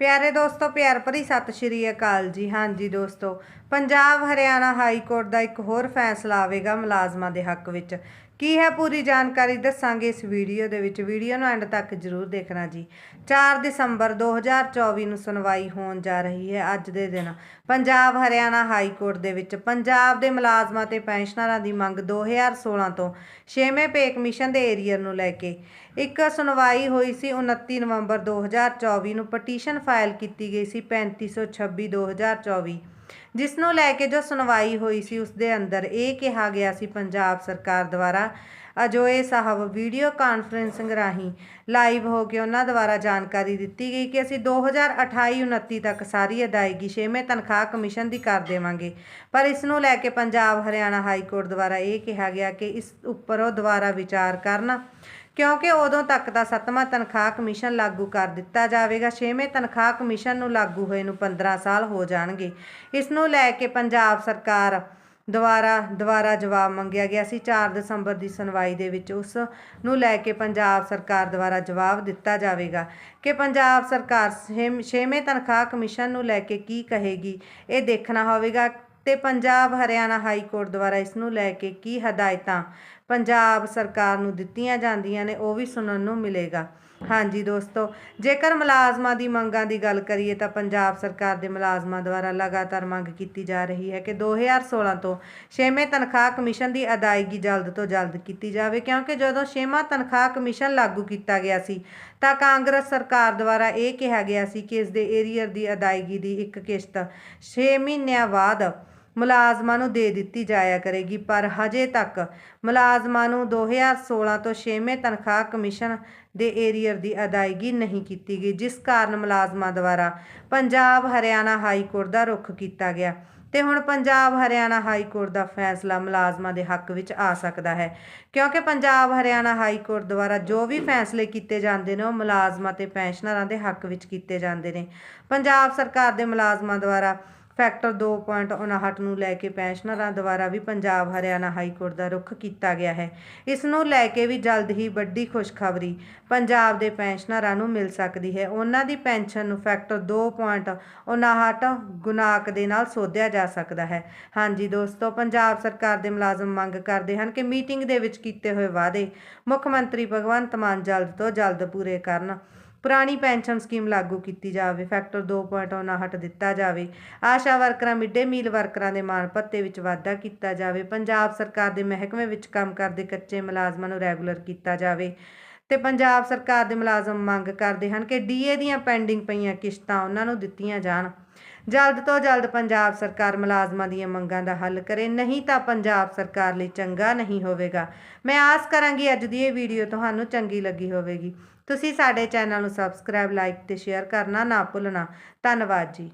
ਪਿਆਰੇ ਦੋਸਤੋ ਪਿਆਰ ਭਰੀ ਸਤਿ ਸ਼੍ਰੀ ਅਕਾਲ ਜੀ। ਹਾਂਜੀ ਦੋਸਤੋ ਪੰਜਾਬ ਹਰਿਆਣਾ ਹਾਈ ਕੋਰਟ ਦਾ ਇੱਕ ਹੋਰ ਫੈਸਲਾ ਆਵੇਗਾ ਮੁਲਾਜ਼ਮਾਂ ਦੇ ਹੱਕ ਵਿੱਚ। ਕੀ ਹੈ ਪੂਰੀ ਜਾਣਕਾਰੀ ਦੱਸਾਂਗੇ ਇਸ ਵੀਡੀਓ ਦੇ ਵਿੱਚ। ਵੀਡੀਓ ਨੂੰ ਐਂਡ ਤੱਕ ਜਰੂਰ ਦੇਖਣਾ ਜੀ। 4 ਦਸੰਬਰ 2024 ਨੂੰ ਸੁਣਵਾਈ ਹੋਣ ਜਾ ਰਹੀ ਹੈ ਅੱਜ ਦੇ ਦਿਨ। ਪੰਜਾਬ ਹਰਿਆਣਾ ਹਾਈ ਕੋਰਟ ਦੇ ਵਿੱਚ ਪੰਜਾਬ ਦੇ ਮੁਲਾਜ਼ਮਾਂ ਤੇ ਪੈਨਸ਼ਨਰਾਂ ਦੀ ਮੰਗ 2016 ਤੋਂ 6ਵੇਂ ਪੇ ਕਮਿਸ਼ਨ ਦੇ ਏਰੀਅਰ ਨੂੰ ਲੈ ਕੇ। ਇੱਕ ਸੁਣਵਾਈ ਹੋਈ ਸੀ 29 ਨਵੰਬਰ 2024 ਨੂੰ ਪਟੀਸ਼ਨ ਫਾਈਲ ਕੀਤੀ ਗਈ ਸੀ 3526 2024 ਜਿਸ ਨੂੰ ਲੈ ਕੇ ਜੋ ਸੁਣਵਾਈ ਹੋਈ ਸੀ ਉਸ ਦੇ ਅੰਦਰ ਇਹ ਕਿਹਾ ਗਿਆ ਸੀ ਪੰਜਾਬ ਸਰਕਾਰ ਦੁਆਰਾ, ਅਜੋਏ ਸਾਹਿਬ ਵੀਡੀਓ ਕਾਨਫਰੰਸਿੰਗ ਰਾਹੀਂ ਲਾਈਵ ਹੋ ਕੇ ਉਹਨਾਂ ਦੁਆਰਾ ਜਾਣਕਾਰੀ ਦਿੱਤੀ ਗਈ ਕਿ ਅਸੀਂ 2028-29 ਤੱਕ ਸਾਰੀ ਅਦਾਇਗੀ 6ਵੇਂ ਤਨਖਾਹ ਕਮਿਸ਼ਨ ਦੀ ਕਰ ਦੇਵਾਂਗੇ। ਪਰ ਇਸ ਨੂੰ ਲੈ ਕੇ ਪੰਜਾਬ ਹਰਿਆਣਾ ਹਾਈ ਕੋਰਟ ਦੁਆਰਾ ਇਹ ਕਿਹਾ ਗਿਆ ਕਿ ਇਸ ਉੱਪਰ ਉਹ ਦੁਆਰਾ ਵਿਚਾਰ ਕਰਨ ਕਿਉਂਕਿ ਉਦੋਂ ਤੱਕ ਦਾ ਸੱਤਵਾਂ ਤਨਖਾਹ ਕਮਿਸ਼ਨ ਲਾਗੂ ਕਰ ਦਿੱਤਾ ਜਾਵੇਗਾ। ਛੇਵੇਂ ਤਨਖਾਹ ਕਮਿਸ਼ਨ ਨੂੰ ਲਾਗੂ ਹੋਏ ਨੂੰ 15 ਸਾਲ ਹੋ ਜਾਣਗੇ। ਇਸ ਨੂੰ ਲੈ ਕੇ ਪੰਜਾਬ ਸਰਕਾਰ ਦੁਆਰਾ ਦੁਆਰਾ ਜਵਾਬ ਮੰਗਿਆ ਗਿਆ ਸੀ। 4 ਦਸੰਬਰ ਦੀ ਸੁਣਵਾਈ ਦੇ ਵਿੱਚ ਉਸ ਨੂੰ ਲੈ ਕੇ ਪੰਜਾਬ ਸਰਕਾਰ ਦੁਆਰਾ ਜਵਾਬ ਦਿੱਤਾ ਜਾਵੇਗਾ ਕਿ ਪੰਜਾਬ ਸਰਕਾਰ 6ਵੇਂ ਤਨਖਾਹ ਕਮਿਸ਼ਨ ਨੂੰ ਲੈ ਕੇ ਕੀ ਕਹੇਗੀ। ਇਹ ਦੇਖਣਾ ਹੋਵੇਗਾ ਤੇ ਪੰਜਾਬ ਹਰਿਆਣਾ ਹਾਈ ਕੋਰਟ ਦੁਆਰਾ ਇਸ ਨੂੰ ਲੈ ਕੇ ਕੀ ਹਦਾਇਤਾਂ ਪੰਜਾਬ ਸਰਕਾਰ ਨੂੰ ਦਿੱਤੀਆਂ ਜਾਂਦੀਆਂ ਨੇ, ਉਹ ਵੀ ਸੁਣਨ ਨੂੰ ਮਿਲੇਗਾ। ਹਾਂਜੀ ਦੋਸਤੋ, ਜੇਕਰ ਮੁਲਾਜ਼ਮਾਂ ਦੀ ਮੰਗਾਂ ਦੀ ਗੱਲ ਕਰੀਏ ਤਾਂ ਪੰਜਾਬ ਸਰਕਾਰ ਦੇ ਮੁਲਾਜ਼ਮਾਂ ਦੁਆਰਾ ਲਗਾਤਾਰ ਮੰਗ ਕੀਤੀ ਜਾ ਰਹੀ ਹੈ ਕਿ 2016 ਤੋਂ 6ਵੇਂ ਤਨਖਾਹ ਕਮਿਸ਼ਨ ਦੀ ਅਦਾਇਗੀ ਜਲਦ ਤੋਂ ਜਲਦ ਕੀਤੀ ਜਾਵੇ, ਕਿਉਂਕਿ ਜਦੋਂ 6ਵਾਂ ਤਨਖਾਹ ਕਮਿਸ਼ਨ ਲਾਗੂ ਕੀਤਾ ਗਿਆ ਸੀ, ਤਾਂ ਕਾਂਗਰਸ ਸਰਕਾਰ ਦੁਆਰਾ ਇਹ ਕਿਹਾ ਗਿਆ ਸੀ ਕਿ ਇਸ ਦੇ ਏਰੀਅਰ ਦੀ ਅਦਾਇਗੀ ਦੀ ਇੱਕ ਕਿਸ਼ਤ 6 ਮਹੀਨਿਆਂ ਬਾਅਦ ਮੁਲਾਜ਼ਮਾਂ ਨੂੰ ਦੇ ਦਿੱਤੀ ਜਾਇਆ ਕਰੇਗੀ, ਪਰ ਹਜੇ ਤੱਕ ਮੁਲਾਜ਼ਮਾਂ ਨੂੰ 2016 ਤੋਂ 6ਵੇਂ ਤਨਖਾਹ ਕਮਿਸ਼ਨ ਦੇ ਏਰੀਅਰ ਦੀ ਅਦਾਇਗੀ ਨਹੀਂ ਕੀਤੀ ਗਈ, ਜਿਸ ਕਾਰਨ ਮੁਲਾਜ਼ਮਾਂ ਦੁਆਰਾ ਪੰਜਾਬ ਹਰਿਆਣਾ ਹਾਈ ਕੋਰਟ ਦਾ ਰੁਖ ਕੀਤਾ ਗਿਆ। ਤੇ ਹੁਣ ਪੰਜਾਬ ਹਰਿਆਣਾ ਹਾਈ ਕੋਰਟ ਦਾ ਫੈਸਲਾ ਮੁਲਾਜ਼ਮਾਂ ਦੇ ਹੱਕ ਵਿੱਚ ਆ ਸਕਦਾ ਹੈ, ਕਿਉਂਕਿ ਪੰਜਾਬ ਹਰਿਆਣਾ ਹਾਈ ਕੋਰਟ ਦੁਆਰਾ ਜੋ ਵੀ ਫੈਸਲੇ ਕੀਤੇ ਜਾਂਦੇ ਨੇ, ਉਹ ਮੁਲਾਜ਼ਮਾਂ ਤੇ ਪੈਨਸ਼ਨਰਾਂ ਦੇ ਹੱਕ ਵਿੱਚ ਕੀਤੇ ਜਾਂਦੇ ਨੇ। ਪੰਜਾਬ ਸਰਕਾਰ ਦੇ ਮੁਲਾਜ਼ਮਾਂ ਦੁਆਰਾ ਫੈਕਟਰ 2.59 ਨੂੰ ਲੈ ਕੇ ਪੈਨਸ਼ਨਰਾਂ ਦੁਆਰਾ ਵੀ ਪੰਜਾਬ ਹਰਿਆਣਾ ਹਾਈ ਕੋਰਟ ਦਾ ਰੁਖ ਕੀਤਾ ਗਿਆ ਹੈ। ਇਸ ਨੂੰ ਲੈ ਕੇ ਵੀ ਜਲਦ ਹੀ ਵੱਡੀ ਖੁਸ਼ਖਬਰੀ ਪੰਜਾਬ ਦੇ ਪੈਨਸ਼ਨਰਾਂ ਨੂੰ ਮਿਲ ਸਕਦੀ ਹੈ। ਉਹਨਾਂ ਦੀ ਪੈਨਸ਼ਨ ਨੂੰ ਫੈਕਟਰ 2.59 ਗੁਨਾਕ ਦੇ ਨਾਲ ਸੋਧਿਆ ਜਾ ਸਕਦਾ ਹੈ। ਹਾਂਜੀ ਦੋਸਤੋ, ਪੰਜਾਬ ਸਰਕਾਰ ਦੇ ਮੁਲਾਜ਼ਮ ਮੰਗ ਕਰਦੇ ਹਨ ਕਿ ਮੀਟਿੰਗ ਦੇ ਵਿੱਚ ਕੀਤੇ ਹੋਏ ਵਾਅਦੇ ਮੁੱਖ ਮੰਤਰੀ ਭਗਵੰਤ ਮਾਨ ਜਲਦ ਤੋਂ ਜਲਦ ਪੂਰੇ ਕਰਨ। ਪੁਰਾਣੀ ਪੈਨਸ਼ਨ ਸਕੀਮ ਲਾਗੂ ਕੀਤੀ ਜਾਵੇ, ਫੈਕਟਰ 2.59 ਦਿੱਤਾ ਜਾਵੇ, ਆਸ਼ਾ ਵਰਕਰਾਂ ਮਿੱਡੇ ਮੀਲ ਵਰਕਰਾਂ ਦੇ ਮਾਣ ਭੱਤੇ ਵਿੱਚ ਵਾਧਾ ਕੀਤਾ ਜਾਵੇ, ਪੰਜਾਬ ਸਰਕਾਰ ਦੇ ਮਹਿਕਮੇ ਵਿੱਚ ਕੰਮ ਕਰਦੇ ਕੱਚੇ ਮੁਲਾਜ਼ਮਾਂ ਨੂੰ ਰੈਗੂਲਰ ਕੀਤਾ ਜਾਵੇ ਤੇ ਪੰਜਾਬ ਸਰਕਾਰ ਦੇ ਮੁਲਾਜ਼ਮ ਮੰਗ ਕਰਦੇ ਹਨ ਕਿ ਡੀਏ ਦੀਆਂ ਪੈਂਡਿੰਗ ਪਈਆਂ ਕਿਸ਼ਤਾਂ ਉਹਨਾਂ ਨੂੰ ਦਿੱਤੀਆਂ ਜਾਣ। ਜਲਦ ਤੋਂ ਜਲਦ ਪੰਜਾਬ ਸਰਕਾਰ ਮੁਲਾਜ਼ਮਾਂ ਦੀਆਂ ਮੰਗਾਂ ਦਾ ਹੱਲ ਕਰੇ, ਨਹੀਂ ਤਾਂ ਪੰਜਾਬ ਸਰਕਾਰ ਲਈ ਚੰਗਾ ਨਹੀਂ ਹੋਵੇਗਾ। ਮੈਂ ਆਸ ਕਰਾਂਗੀ ਅੱਜ ਦੀ ਇਹ ਵੀਡੀਓ ਤੁਹਾਨੂੰ ਚੰਗੀ ਲੱਗੀ ਹੋਵੇਗੀ। ਤੁਸੀਂ ਸਾਡੇ ਚੈਨਲ ਨੂੰ ਸਬਸਕ੍ਰਾਈਬ ਲਾਈਕ ਤੇ ਸ਼ੇਅਰ ਕਰਨਾ ਨਾ ਭੁੱਲਣਾ। ਧੰਨਵਾਦ ਜੀ।